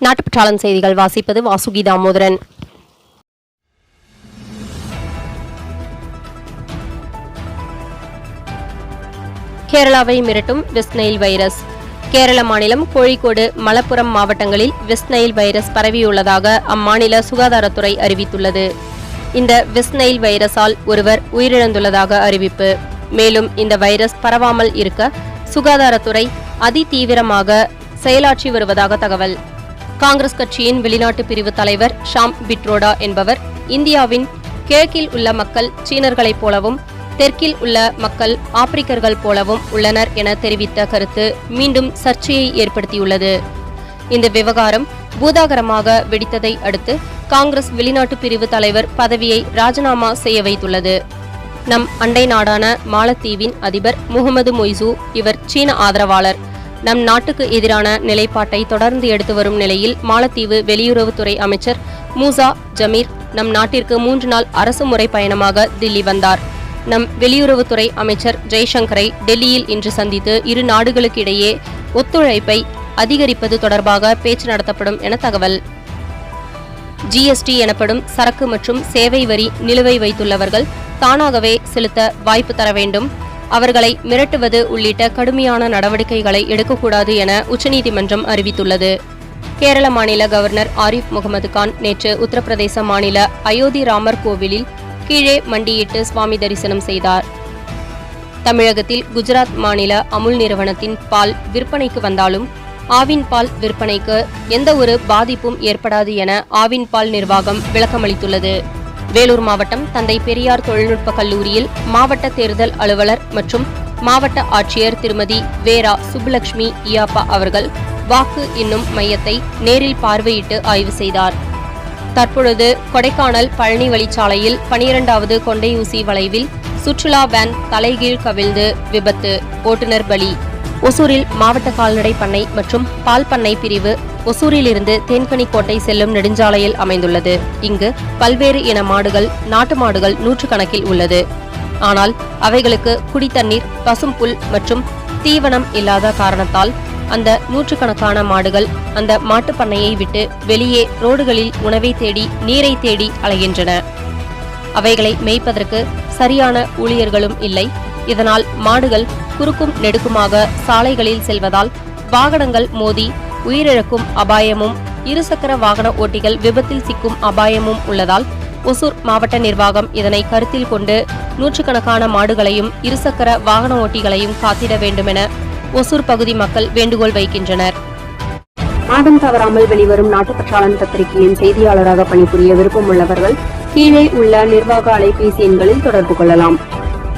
நாட்டுப்பற்றாளன் செய்திகள் வாசிப்பது வாசுகி தாமோதரன் கேரளாவை மிரட்டும் வெஸ்ட் நைல் வைரஸ். கேரள மாநிலம் கோழிக்கோடு மலப்புரம் மாவட்டங்களில் வெஸ்ட் நைல் வைரஸ் பரவியுள்ளதாக அம்மாநில சுகாதாரத்துறை அறிவித்துள்ளது. இந்த வெஸ்ட் வைரஸால் ஒருவர் உயிரிழந்துள்ளதாக அறிவிப்பு. மேலும் இந்த வைரஸ் பரவாமல் இருக்க சுகாதாரத்துறை அதிதீவிரமாக செயலாற்றி வருவதாக தகவல். காங்கிரஸ் கட்சியின் வெளிநாட்டு பிரிவு தலைவர் ஷாம் பிட்ரோடா என்பவர் இந்தியாவின் கிழக்கில் உள்ள மக்கள் சீனர்களைப் போலவும் தெற்கில் உள்ள மக்கள் ஆப்பிரிக்கர்கள் போலவும் உள்ளனர் என தெரிவித்த கருத்து மீண்டும் சர்ச்சையை ஏற்படுத்தியுள்ளது. இந்த விவகாரம் பூதாகரமாக வெடித்ததை அடுத்து காங்கிரஸ் வெளிநாட்டு பிரிவு தலைவர் பதவியை ராஜினாமா செய்ய வைத்துள்ளது. நம் அண்டை நாடான மாலத்தீவின் அதிபர் முகமது மொய்சு இவர் சீன ஆதரவாளர். நம் நாட்டுக்கு எதிரான நிலைப்பாட்டை தொடர்ந்து எடுத்து வரும் நிலையில் மாலத்தீவு வெளியுறவுத்துறை அமைச்சர் மூசா ஜமீர் நம் நாட்டிற்கு மூன்று நாள் அரசு முறை பயணமாக தில்லி வந்தார். நம் வெளியுறவுத்துறை அமைச்சர் ஜெய்சங்கரை டெல்லியில் இன்று சந்தித்து இரு நாடுகளுக்கிடையே ஒத்துழைப்பை அதிகரிப்பது தொடர்பாக பேச்சு நடத்தப்படும் என தகவல். ஜிஎஸ்டி எனப்படும் சரக்கு மற்றும் சேவை வரி நிலுவை வைத்துள்ளவர்கள் தானாகவே செலுத்த வாய்ப்பு தர வேண்டும். அவர்களை மிரட்டுவது உள்ளிட்ட கடுமையான நடவடிக்கைகளை எடுக்கக்கூடாது என உச்சநீதிமன்றம் அறிவித்துள்ளது. கேரள மாநில கவர்னர் ஆரிஃப் முகமது கான் நேற்று உத்தரப்பிரதேச மாநில அயோத்தி ராமர் கோவிலில் கீழே மண்டியிட்டு சுவாமி தரிசனம் செய்தார். தமிழகத்தில் குஜராத் மாநில அமுல் நிறுவனத்தின் பால் விற்பனைக்கு வந்தாலும் ஆவின் பால் விற்பனைக்கு எந்த ஒரு பாதிப்பும் ஏற்படாது என ஆவின் பால் நிர்வாகம் விளக்கமளித்துள்ளது. வேலூர் மாவட்டம் தந்தை பெரியார் தொழில்நுட்ப கல்லூரியில் மாவட்ட தேர்தல் அலுவலர் மற்றும் மாவட்ட ஆட்சியர் திருமதி வேரா சுப்புலட்சுமி இயாப்பா அவர்கள் வாக்கு என்னும் மையத்தை நேரில் பார்வையிட்டு ஆய்வு செய்தார். தற்பொழுது கொடைக்கானல் பழனி வழிச்சாலையில் பனிரெண்டாவது கொண்டையூசி வளைவில் சுற்றுலா வேன் தலைகீழ் கவிழ்ந்து விபத்து. ஓட்டுநர் பலி. ஒசூரில் மாவட்ட கால்நடை பண்ணை மற்றும் பால் பண்ணை பிரிவு ஒசூரிலிருந்து தேன்கனிக்கோட்டை செல்லும் நெடுஞ்சாலையில் அமைந்துள்ளது. இங்கு பல்வேறு இன மாடுகள் நாட்டு மாடுகள் நூற்றுக்கணக்கில் உள்ளது. ஆனால் அவைகளுக்கு குடித்தண்ணீர் பசும் புல் மற்றும் தீவனம் இல்லாத காரணத்தால் அந்த நூற்றுக்கணக்கான மாடுகள் அந்த மாட்டுப் பண்ணையை விட்டு வெளியே ரோடுகளில் உணவை தேடி நீரை தேடி அலைகின்றன. அவைகளை மேய்ப்பதற்கு சரியான ஊழியர்களும் இல்லை. இதனால் மாடுகள் குறுக்கும் நெடுக்குமாக சாலைகளில் செல்வதால் வாகனங்கள் மோதி உயிரிழக்கும் அபாயமும் இருசக்கர வாகன ஓட்டிகள் விபத்தில் சிக்கும் அபாயமும் உள்ளதால் ஒசூர் மாவட்ட நிர்வாகம் இதனை கருத்தில் கொண்டு நூற்றுக்கணக்கான மாடுகளையும் இருசக்கர வாகன ஓட்டிகளையும் காத்திட வேண்டுமென ஒசூர் பகுதி மக்கள் வேண்டுகோள் வைக்கின்றனர். மாதம் தவறாமல் வெளிவரும் நாட்டுப்பற்றாளன் பத்திரிகையின் செய்தியாளராக பணிபுரிய விருப்பம் உள்ளவர்கள் கீழே உள்ள நிர்வாக அலைபேசி எண்களில் தொடர்பு கொள்ளலாம்.